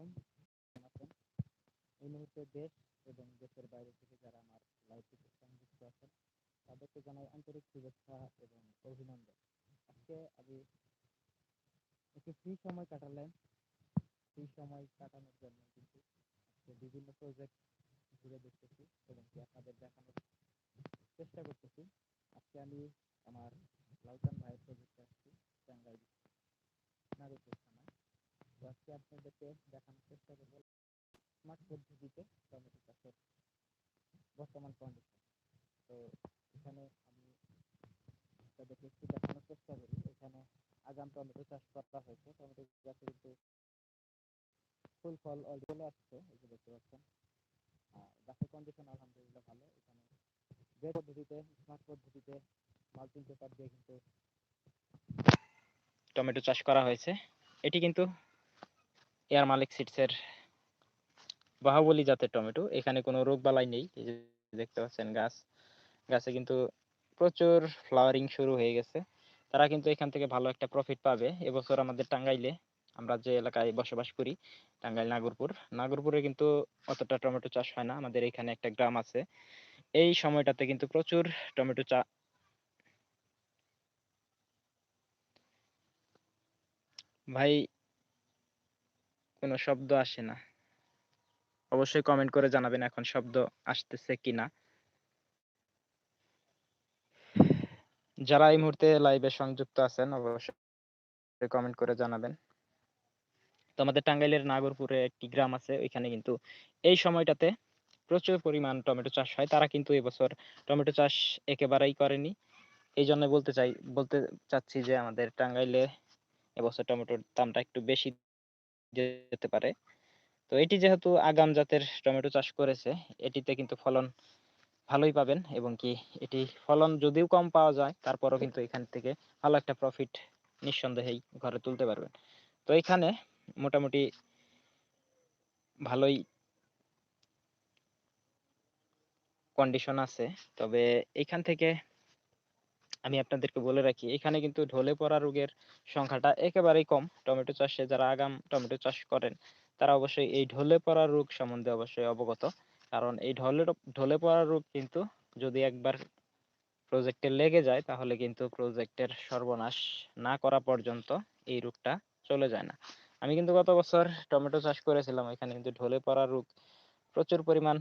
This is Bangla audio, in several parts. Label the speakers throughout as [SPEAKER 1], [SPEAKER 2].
[SPEAKER 1] আলাইকুম আছেন এই মুহূর্তে দেশ এবং দেশের বাইরে থেকে যারা আমার লাইভটিতে সংযুক্ত আছেন, তাদেরকে জানাই আন্তরিক শুভেচ্ছা এবং অভিনন্দন। আজকে আমি একটু ফ্রি সময় কাটালেন। ফ্রি সময় কাটানোর জন্য কিন্তু বিভিন্ন প্রজেক্ট ঘুরে দেখতেছি এবং আপনাদের দেখানোর চেষ্টা করতেছি। আজকে আমি আমার লাউকান ভাইয়ের প্রজেক্টে আসছি টাঙ্গাইল থানায় আজকে আপনাদেরকে দেখানোর চেষ্টা করব স্মার্ট পদ্ধতিতে টমেটো চাষের বর্তমান কন্ডিশন তো এখানে আমি আপনাদেরকে একটু দেখানোর চেষ্টা করি। এখানে আগাম টমেটো চাষ করা হয়েছে। টমেটো কিন্তু ফুল ফল চলে আসছে, এই যে দেখতে পাচ্ছেন। গাছের কন্ডিশন আলহামদুলিল্লাহ ভালো। এখানে যে পদ্ধতিতে স্মার্ট পদ্ধতিতে মাল্টিং পেপার দিয়ে কিন্তু টমেটো চাষ করা হয়েছে। এটি কিন্তু এয়ার মালিক সিডসের বাহুবলী জাতের টমেটো। এখানে কোনো রোগ বালাই নেই দেখতে পাচ্ছেন গাছ। গাছে কিন্তু প্রচুর ফ্লাওয়ারিং শুরু হয়ে গেছে। তারা কিন্তু এখান থেকে ভালো একটা প্রফিট পাবে। এবছর আমাদের টাঙ্গাইলে আমরা যে এলাকায় বসবাস করি, টাঙ্গাইল নাগরপুর, নাগরপুরে কিন্তু অতটা টমেটো চাষ হয় না। আমাদের এখানে একটা গ্রাম আছে। এই সময়টাতে কিন্তু প্রচুর টমেটো চা ভাই কোনো শব্দ আসে না। অবশ্যই কমেন্ট করে জানাবেন এখন শব্দ আসতেছে কিনা। যারা এই মুহূর্তে লাইভে সংযুক্ত আছেন, অবশ্যই কমেন্ট করে জানাবেন। তো আমাদের টাঙ্গাইলের নাগরপুরে একটি গ্রাম আছে, ওইখানে কিন্তু এই সময়টাতে প্রচুর পরিমাণ টমেটো চাষ হয়। তারা কিন্তু এবছর টমেটো চাষ একেবারেই করেনি। এই জন্য বলতে চাই, বলতে চাচ্ছি যে আমাদের টাঙ্গাইলে এবছর টমেটোর দামটা একটু বেশি যেতে পারে। তো এটি যেহেতু আগাম জাতের টমেটো চাষ করেছে এটিতে কিন্তু ফলন ভালোই পাবেন এবং কি এটি ফলন যদিও কম পাওয়া যায় তারপরও কিন্তু এখান থেকে ভালো একটা প্রফিট নিঃসন্দেহেই ঘরে তুলতে পারবেন। তো এখানে মোটামুটি ভালোই কন্ডিশন আছে তবে এখান থেকে আমি আপনাদেরকে বলে রাখি, এখানে কিন্তু ঢলে পড়া রোগের সংখ্যাটা একেবারেই কম। টমেটো চাষে যারা আগাম টমেটো চাষ করেন, তারা অবশ্যই এই ঢলে পড়া রোগ সম্বন্ধে অবশ্যই অবগত। কারণ এই ঢলে ঢলে পড়া রোগ কিন্তু যদি একবার প্রজেক্টে লেগে যায়, তাহলে কিন্তু প্রজেক্টের সর্বনাশ না করা পর্যন্ত এই রোগটা চলে যায় না। আমি কিন্তু গত বছর টমেটো চাষ করেছিলাম, এখানে কিন্তু ঢলে পড়া রোগ প্রচুর পরিমাণ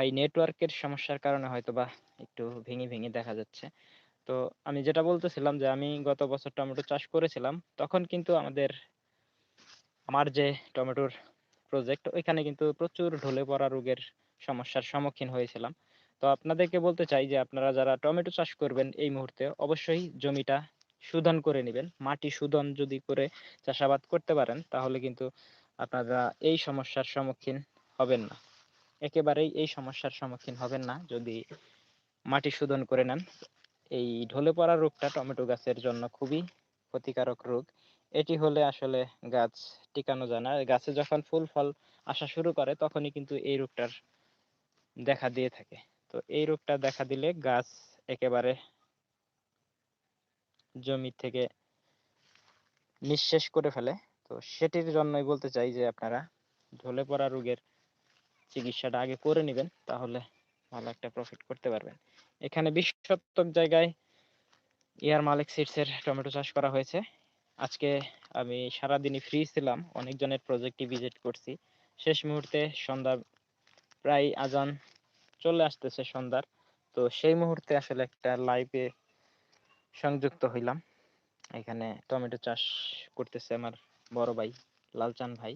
[SPEAKER 1] ভাই নেটওয়ার্কের সমস্যার কারণে হয়তো বা একটু ভেঙে ভেঙে দেখা যাচ্ছে। তো আমি যেটা বলতেছিলাম যে, আমি গত বছর টমেটো চাষ করেছিলাম, তখন কিন্তু আমাদের, আমার যে টমেটোর প্রজেক্ট ওইখানে কিন্তু প্রচুর ঢলে পড়া রোগের সমস্যার সম্মুখীন হয়েছিলাম। তো আপনাদেরকে বলতে চাই যে, আপনারা যারা টমেটো চাষ করবেন এই মুহূর্তে, অবশ্যই জমিটা শোধন করে নেবেন। মাটি শোধন যদি করে চাষাবাদ করতে পারেন, তাহলে কিন্তু আপনারা এই সমস্যার সম্মুখীন হবেন না। একেবারেই এই সমস্যার সম্মুখীন হবেন না। যদি মাটি শোধন করে নেন, এই ঢলে পড়া রোগটা টমেটো গাছের জন্য খুবই ক্ষতিকারক রোগ। এটি হলে আসলে গাছ টিকানো যায় না। গাছে যখন ফুল, ফল আসা শুরু করে, তখনই কিন্তু এই রোগটার দেখা দিয়ে থাকে। তো এই রোগটা দেখা দিলে গাছ একেবারে জমি থেকে নিঃশেষ করে ফেলে। তো সেটির জন্যই বলতে চাই যে আপনারা ঢলে পড়া রোগের চিকিৎসাটা আগে করে নেবেন, তাহলে ভালো একটা প্রফিট করতে পারবেন। এখানে বিশ শতক জায়গায় এয়ার মালিক সিডসের টমেটো চাষ করা হয়েছে। আজকে আমি সারাদিনই ফ্রি ছিলাম, অনেকজনের প্রজেক্টই ভিজিট করছি। শেষ মুহূর্তে সন্ধ্যা প্রায় আজান চলে আসতেছে সন্ধ্যার, তো সেই মুহূর্তে আসলে একটা লাইভে সংযুক্ত হইলাম। এখানে টমেটো চাষ করতেছে আমার বড় ভাই, লালচান ভাই।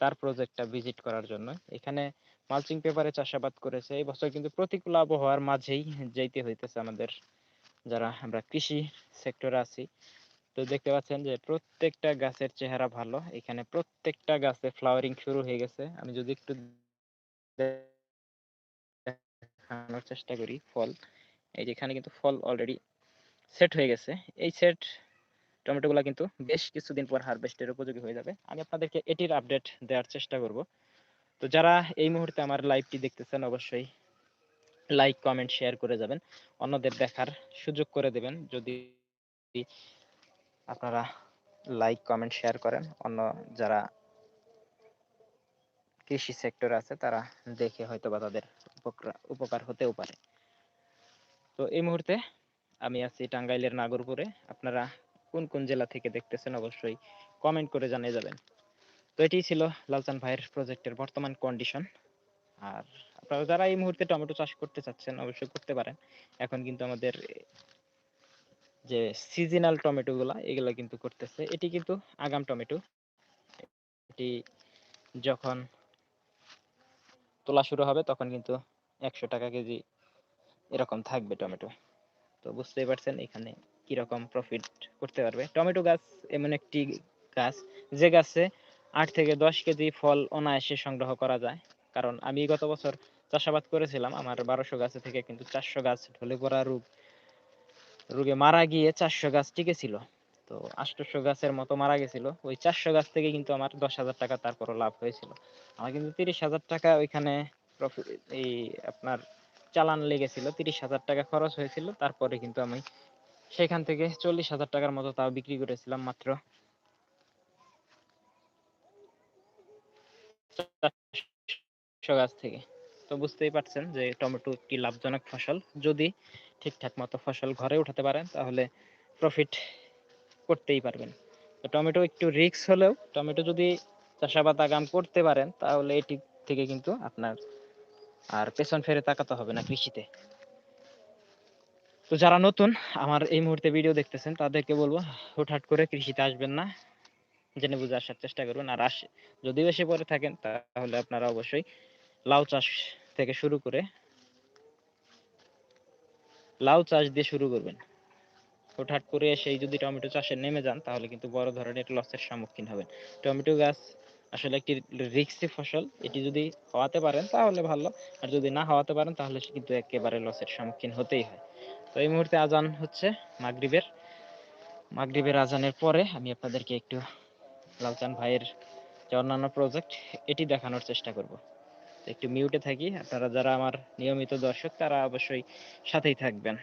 [SPEAKER 1] তার প্রজেক্টটা ভিজিট করার জন্য। এখানে মালচিং পেপারে চাষাবাদ করেছে। এই বছর কিন্তু প্রতিকূল আবহাওয়ার মাঝেই যেতে হইতেছে আমাদের যারা আমরা কৃষি সেক্টরে আছি। তো দেখতে পাচ্ছেন যে প্রত্যেকটা গাছের চেহারা ভালো। এখানে প্রত্যেকটা গাছে ফ্লাওয়ারিং শুরু হয়ে গেছে। আমি যদি একটু দেখানোর চেষ্টা করি ফল। এই যে এখানে কিন্তু ফল অলরেডি সেট হয়ে গেছে। এই সেট টমেটোগুলা কিন্তু বেশ কিছুদিন পর হারভেস্টের উপযোগী হয়ে যাবে। আমি আপনাদেরকে এটির আপডেট দেওয়ার চেষ্টা করব। তো যারা এই মুহূর্তে আমার লাইভটি দেখতেছেন অবশ্যই লাইক কমেন্ট শেয়ার করে যাবেন। অন্যদের দেখার সুযোগ করে দেবেন। যদি আপনারা লাইক কমেন্ট শেয়ার করেন, অন্য যারা কৃষি সেক্টর আছে, তারা দেখে হয়তো বা তাদের উপকার হতেও পারে। তো এই মুহূর্তে আমি আছি টাঙ্গাইলের নাগরপুরে। আপনারা কোন কোন জেলা থেকে দেখতেছেন অবশ্যই কমেন্ট করে জানিয়ে যাবেন। তো এটি ছিল লালচান ভাইয়ের প্রজেক্টের বর্তমান কন্ডিশন আর আপনারা যারা এই মুহূর্তে টমেটো চাষ করতে চাচ্ছেন, অবশ্যই করতে পারেন। এখন কিন্তু আমাদের যে সিজনাল টমেটো গুলা এগুলো কিন্তু করতেছে। এটি কিন্তু আগাম টমেটো। এটি যখন তোলা শুরু হবে, তখন কিন্তু একশো টাকা কেজি এরকম থাকবে টমেটো। তো বুঝতেই পারছেন এখানে কীরকম প্রফিট করতে পারবে। টমেটো গাছ এমন একটি গাছ, যে গাছে আট থেকে দশ কেজি ফল অনায়াসে সংগ্রহ করা যায়। কারণ আমি গত বছর চাষাবাদ করেছিলাম, আমার বারোশো গাছে থেকে কিন্তু চারশো গাছ ঢলে পড়া রোগ, রোগে মারা গিয়ে চারশো গাছ টিকে ছিল। তো আটশো গাছের মতো মারা গেছিল। ওই চারশো গাছ থেকে কিন্তু আমার দশ হাজার টাকা তারপরও লাভ হয়েছিল। আমার কিন্তু তিরিশ হাজার টাকা ওইখানে এই আপনার চালান লেগেছিল। তিরিশ হাজার টাকা খরচ হয়েছিল। তারপরে কিন্তু আমি সেখান থেকে চল্লিশ হাজার টাকার মতো তাও বিক্রি করেছিলাম মাত্র। চারশো গাছ থেকে। তো বুঝতেই পারছেন যে টমেটো একটি লাভজনক ফসল। যদি ঠিকঠাক মতো ফসল ঘরে উঠাতে পারেন, তাহলে প্রফিট করতেই পারবেন। তো টমেটো একটু রিস্ক হলেও, টমেটো যদি চাষাবাদ আগাম করতে পারেন, তাহলে এটি থেকে কিন্তু আপনার আর পেছন ফেরে তাকাতে হবে না কৃষিতে। তো যারা নতুন, আমার এই মুহূর্তে ভিডিও দেখতেছেন, তাদেরকে বলব, হুটহাট করে কৃষিতে আসবেন না। জেনে বুঝে আসার চেষ্টা করবেন। আর আসে যদি এসে পরে থাকেন, তাহলে আপনারা অবশ্যই লাউ চাষ থেকে শুরু করে লাউ চাষ দিয়ে শুরু করবেন। হুটহাট করে সেই যদি টমেটো চাষে নেমে যান, তাহলে কিন্তু বড় ধরনের লসের সম্মুখীন হবেন। টমেটো গাছ আসলে একটি রিক্সি ফসল। এটি যদি হওয়াতে পারেন, তাহলে ভালো। আর যদি না হওয়াতে পারেন, তাহলে কিন্তু একেবারে লসের সম্মুখীন হতেই হয়। তো এই মুহূর্তে আজান হচ্ছে মাগরিবের। মাগরিবের আজানের পরে আমি আপনাদেরকে একটু লালচান ভাইয়ের যে অন্যান্য প্রজেক্ট এটি দেখানোর চেষ্টা করব। একটু মিউটে থাকি। আপনারা যারা আমার নিয়মিত দর্শক, তারা অবশ্যই সাথেই থাকবেন।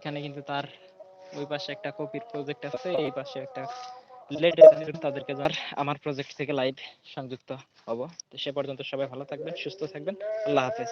[SPEAKER 1] এখানে কিন্তু তার ওই পাশে একটা কপির প্রজেক্ট আছে, এই পাশে একটা লেটেস্ট তাদেরকে আমার প্রজেক্ট থেকে লাইভ সংযুক্ত হব। তো সে পর্যন্ত সবাই ভালো থাকবেন, সুস্থ থাকবেন। আল্লাহ হাফেজ।